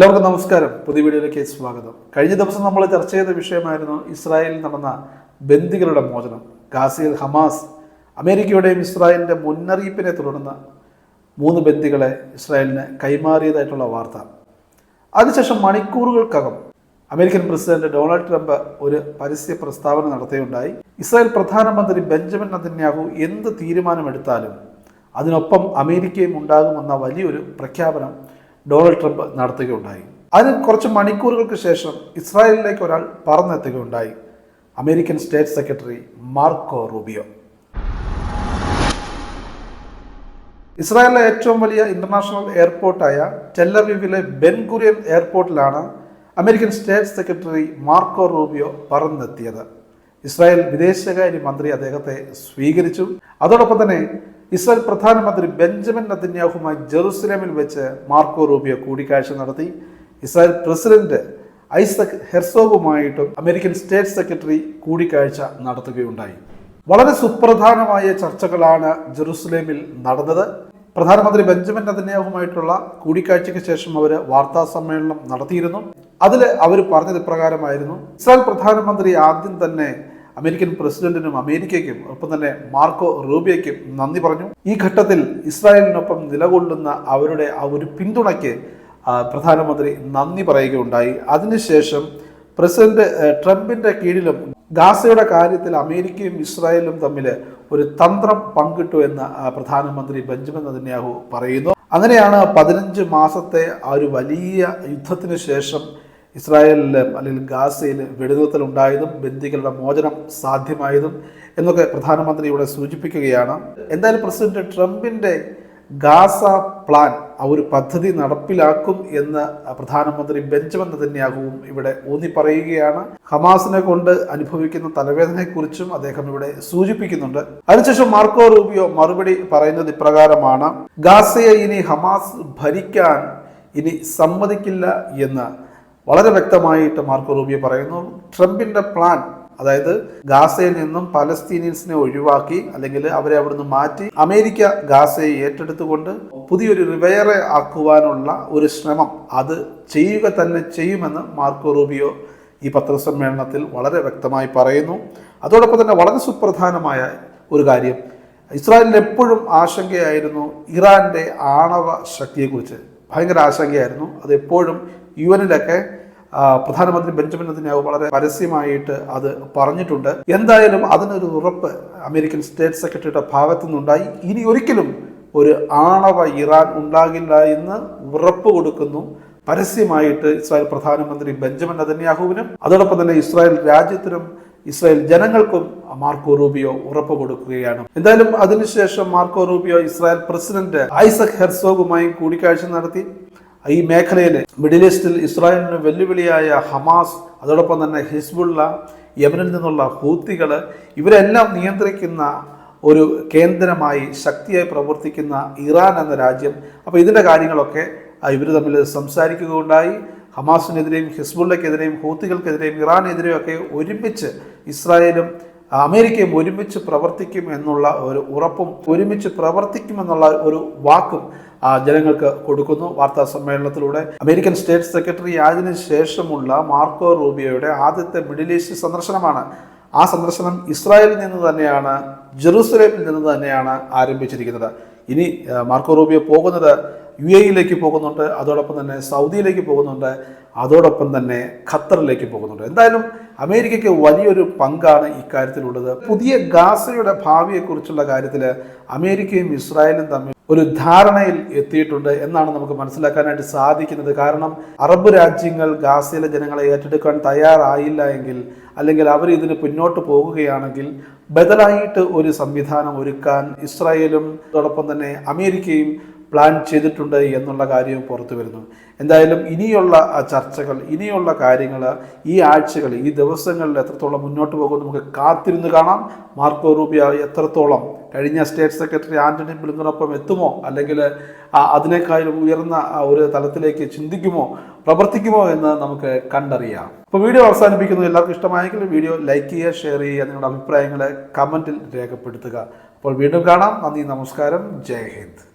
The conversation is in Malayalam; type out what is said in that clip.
എല്ലാവർക്കും നമസ്കാരം. പുതിയ വീഡിയോയിലേക്ക് സ്വാഗതം. കഴിഞ്ഞ ദിവസം നമ്മൾ ചർച്ച ചെയ്ത വിഷയമായിരുന്നു ഇസ്രായേലിൽ നടന്ന ബന്ദികളുടെ മോചനം. ഗാസിയിൽ ഹമാസ് അമേരിക്കയുടെയും ഇസ്രായേലിന്റെ മുന്നറിയിപ്പിനെ തുടർന്ന് മൂന്ന് ബന്ദികളെ ഇസ്രായേലിന് കൈമാറിയതായിട്ടുള്ള വാർത്ത. അതിനുശേഷം മണിക്കൂറുകൾക്കകം അമേരിക്കൻ പ്രസിഡന്റ് ഡൊണാൾഡ് ട്രംപ് ഒരു പരസ്യ പ്രസ്താവന നടത്തുകയുണ്ടായി ഇസ്രായേൽ പ്രധാനമന്ത്രി ബെഞ്ചമിൻ നദന്യാഹു എന്ത് തീരുമാനമെടുത്താലും അതിനൊപ്പം അമേരിക്കയും ഉണ്ടാകുമെന്ന വലിയൊരു പ്രഖ്യാപനം ഡൊണാൾഡ് ട്രംപ് നടത്തുകയുണ്ടായി. അതിന് കുറച്ച് മണിക്കൂറുകൾക്ക് ശേഷം ഇസ്രായേലിലേക്ക് ഒരാൾ പറന്നെത്തുകയുണ്ടായി. American state secretary Marco Rubio. ഇസ്രായേലിലെ ഏറ്റവും വലിയ ഇന്റർനാഷണൽ എയർപോർട്ടായ ടെല്ലവീവിലെ Ben Gurion എയർപോർട്ടിലാണ് American state secretary Marco Rubio പറന്നെത്തിയത്. Israel വിദേശകാര്യ മന്ത്രി അദ്ദേഹത്തെ സ്വീകരിച്ചു. അതോടൊപ്പം തന്നെ ഇസ്രായേൽ പ്രധാനമന്ത്രി ബെഞ്ചമിൻ നദന്യാഹുമായി ജെറുസലേമിൽ വെച്ച് മാർക്കോ റൂബിയോ കൂടിക്കാഴ്ച നടത്തി. ഇസ്രായേൽ പ്രസിഡന്റ് ഐസക് ഹെർസോഗുമായിട്ടും അമേരിക്കൻ സ്റ്റേറ്റ് സെക്രട്ടറി കൂടിക്കാഴ്ച നടത്തുകയുണ്ടായി. വളരെ സുപ്രധാനമായ ചർച്ചകളാണ് ജെറുസലേമിൽ നടന്നത്. പ്രധാനമന്ത്രി ബെഞ്ചമിൻ നദന്യാഹുമായിട്ടുള്ള കൂടിക്കാഴ്ചയ്ക്ക് ശേഷം അവർ വാർത്താ സമ്മേളനം നടത്തിയിരുന്നു. അതിൽ അവർ പറഞ്ഞത് ഇപ്രകാരമായിരുന്നു. ഇസ്രായേൽ പ്രധാനമന്ത്രി ആദ്യം തന്നെ അമേരിക്കൻ പ്രസിഡന്റിനും അമേരിക്കയ്ക്കും ഒപ്പം തന്നെ മാർക്കോ റൂബിയയ്ക്കും നന്ദി പറഞ്ഞു. ഈ ഘട്ടത്തിൽ ഇസ്രായേലിനൊപ്പം നിലകൊള്ളുന്ന അവരുടെ ആ ഒരു പിന്തുണയ്ക്ക് പ്രധാനമന്ത്രി നന്ദി പറയുകയുണ്ടായി. അതിനുശേഷം പ്രസിഡന്റ് ട്രംപിന്റെ കീഴിലും ഗാസയുടെ കാര്യത്തിൽ അമേരിക്കയും ഇസ്രായേലും തമ്മിൽ ഒരു തന്ത്രം പങ്കിട്ടു എന്ന് പ്രധാനമന്ത്രി ബെഞ്ചമിൻ നതന്യാഹു പറയുന്നു. അങ്ങനെയാണ് പതിനഞ്ച് മാസത്തെ ആ ഒരു വലിയ യുദ്ധത്തിന് ശേഷം ഇസ്രായേലിൽ അല്ലെങ്കിൽ ഗാസയിൽ വെടിനിർത്തൽ ഉണ്ടായതും ബന്ദികളുടെ മോചനം സാധ്യമായതും എന്നൊക്കെ പ്രധാനമന്ത്രി ഇവിടെ സൂചിപ്പിക്കുകയാണ്. എന്തായാലും പ്രസിഡന്റ് ട്രംപിന്റെ ഗാസ പ്ലാൻ ആ ഒരു പദ്ധതി നടപ്പിലാക്കും എന്ന് പ്രധാനമന്ത്രി ബെഞ്ചമിൻ തന്നെയാകും ഇവിടെ ഊന്നി പറയുകയാണ് ഹമാസിനെ കൊണ്ട് അനുഭവിക്കുന്ന തലവേദനയെക്കുറിച്ചും അദ്ദേഹം ഇവിടെ സൂചിപ്പിക്കുന്നുണ്ട്. അതിനുശേഷം മാർക്കോ റൂബിയോ മറുപടി പറയുന്നത് ഇപ്രകാരമാണ്. ഗാസയെ ഇനി ഹമാസ് ഭരിക്കാൻ ഇനി സമ്മതിക്കില്ല എന്ന് വളരെ വ്യക്തമായിട്ട് മാർക്കോ റൂബിയ പറയുന്നു ട്രംപിന്റെ പ്ലാൻ അതായത് ഗാസയിൽ നിന്നും പലസ്തീനിയൻസിനെ ഒഴിവാക്കി അല്ലെങ്കിൽ അവരെ അവിടുന്ന് മാറ്റി അമേരിക്ക ഗാസയെ ഏറ്റെടുത്തുകൊണ്ട് പുതിയൊരു റിവയറെ ആക്കുവാനുള്ള ഒരു ശ്രമം അത് ചെയ്യുക തന്നെ ചെയ്യുമെന്ന് മാർക്കോ റൂബിയോ ഈ പത്രസമ്മേളനത്തിൽ വളരെ വ്യക്തമായി പറയുന്നു. അതോടൊപ്പം തന്നെ വളരെ സുപ്രധാനമായ ഒരു കാര്യം ഇസ്രായേലിന് എപ്പോഴും ആശങ്കയായിരുന്നു ഇറാന്റെ ആണവ ശക്തിയെക്കുറിച്ച്. ഭയങ്കര ആശങ്കയായിരുന്നു. അത് എപ്പോഴും യു എനിലൊക്കെ പ്രധാനമന്ത്രി ബെഞ്ചമിൻ നെതന്യാഹു വളരെ പരസ്യമായിട്ട് അത് പറഞ്ഞിട്ടുണ്ട്. എന്തായാലും അതിനൊരു ഉറപ്പ് അമേരിക്കൻ സ്റ്റേറ്റ് സെക്രട്ടറിയുടെ ഭാഗത്തു നിന്നുണ്ടായി ഇനി ഒരിക്കലും ഒരു ആണവ ഇറാൻ ഉണ്ടാകില്ല എന്ന് ഉറപ്പ് കൊടുക്കുന്നു. പരസ്യമായിട്ട് ഇസ്രായേൽ പ്രധാനമന്ത്രി ബെഞ്ചമിൻ നെതന്യാഹുവിനും അതോടൊപ്പം തന്നെ ഇസ്രായേൽ രാജ്യത്തിനും ഇസ്രായേൽ ജനങ്ങൾക്കും മാർക്കോ റൂബിയോ ഉറപ്പ് കൊടുക്കുകയാണ്. എന്തായാലും അതിനുശേഷം Marco Rubio Israel president Isaac ഹെർസോഗുമായി കൂടിക്കാഴ്ച നടത്തി. ഈ മേഖലയിൽ മിഡിൽ ഈസ്റ്റിൽ ഇസ്രായേലിന് വെല്ലുവിളിയായ ഹമാസ് അതോടൊപ്പം തന്നെ ഹിസ്ബുള്ള യമനിൽ നിന്നുള്ള ഹൂത്തികൾ ഇവരെല്ലാം നിയന്ത്രിക്കുന്ന ഒരു കേന്ദ്രമായി ശക്തിയായി പ്രവർത്തിക്കുന്ന ഇറാൻ എന്ന രാജ്യം. അപ്പോൾ ഇതിന്റെ കാര്യങ്ങളൊക്കെ ഇവർ തമ്മിൽ സംസാരിക്കുകയുണ്ടായി. ഹമാസിനെതിരെയും ഹിസ്ബുള്ളക്കെതിരെയും ഹൂത്തികൾക്കെതിരെയും ഇറാനെതിരെയും ഒക്കെ ഒരുമിച്ച് ഇസ്രായേലും അമേരിക്കയും ഒരുമിച്ച് പ്രവർത്തിക്കും എന്നുള്ള ഒരു ഉറപ്പും ഒരുമിച്ച് പ്രവർത്തിക്കുമെന്നുള്ള ഒരു വാക്കും ജനങ്ങൾക്ക് കൊടുക്കുന്നു. വാർത്താ സമ്മേളനത്തിലൂടെ അമേരിക്കൻ സ്റ്റേറ്റ് സെക്രട്ടറി ആയതിനു ശേഷമുള്ള മാർക്കോ റൂബിയോയുടെ ആദ്യത്തെ മിഡിൽ ഈസ്റ്റ് സന്ദർശനമാണ്. ആ സന്ദർശനം ഇസ്രായേലിൽ നിന്ന് തന്നെയാണ് ജെറൂസലേമിൽ നിന്ന് തന്നെയാണ് ആരംഭിച്ചിരിക്കുന്നത്. ഇനി മാർക്കോ റൂബിയോ പോകുന്നത് യു എയിലേക്ക് പോകുന്നുണ്ട് അതോടൊപ്പം തന്നെ സൗദിയിലേക്ക് പോകുന്നുണ്ട് അതോടൊപ്പം തന്നെ ഖത്തറിലേക്ക് പോകുന്നുണ്ട്. എന്തായാലും അമേരിക്കയ്ക്ക് വലിയൊരു പങ്കാണ് ഇക്കാര്യത്തിലുള്ളത്. പുതിയ ഗാസയുടെ ഭാവിയെക്കുറിച്ചുള്ള കാര്യത്തിൽ അമേരിക്കയും ഇസ്രായേലും തമ്മിൽ ഒരു ധാരണയിൽ എത്തിയിട്ടുണ്ട് എന്നാണ് നമുക്ക് മനസ്സിലാക്കാനായിട്ട് സാധിക്കുന്നത്. കാരണം അറബ് രാജ്യങ്ങൾ ഗാസയിലെ ജനങ്ങളെ ഏറ്റെടുക്കാൻ തയ്യാറായില്ല എങ്കിൽ അല്ലെങ്കിൽ അവർ ഇതിന് പിന്നോട്ട് പോകുകയാണെങ്കിൽ ബദലായിട്ട് ഒരു സംവിധാനം ഒരുക്കാൻ ഇസ്രായേലും അതോടൊപ്പം തന്നെ അമേരിക്കയും പ്ലാൻ ചെയ്തിട്ടുണ്ട് എന്നുള്ള കാര്യവും പുറത്തു വരുന്നു. എന്തായാലും ഇനിയുള്ള ചർച്ചകൾ ഇനിയുള്ള കാര്യങ്ങൾ ഈ ആഴ്ചകൾ ഈ ദിവസങ്ങളിൽ എത്രത്തോളം മുന്നോട്ട് പോകുമെന്ന് നമുക്ക് കാത്തിരുന്ന് കാണാം. മാർക്കോ റൂബിയ എത്രത്തോളം കഴിഞ്ഞ സ്റ്റേറ്റ് സെക്രട്ടറി ആന്റണി ബ്ലിങ്കനൊപ്പം എത്തുമോ? അല്ലെങ്കിൽ അതിനേക്കാളും ഉയർന്ന ഒരു തലത്തിലേക്ക് ചിന്തിക്കുമോ? പ്രവർത്തിക്കുമോ എന്ന് നമുക്ക് കണ്ടറിയാം. അപ്പോൾ വീഡിയോ അവസാനിപ്പിക്കുന്നു. എല്ലാവർക്കും ഇഷ്ടമായെങ്കിൽ വീഡിയോ ലൈക്ക് ചെയ്യുക ഷെയർ ചെയ്യുക നിങ്ങളുടെ അഭിപ്രായങ്ങളെ കമന്റിൽ രേഖപ്പെടുത്തുക. അപ്പോൾ വീണ്ടും കാണാം. നന്ദി നമസ്കാരം. ജയ് ഹിന്ദ്.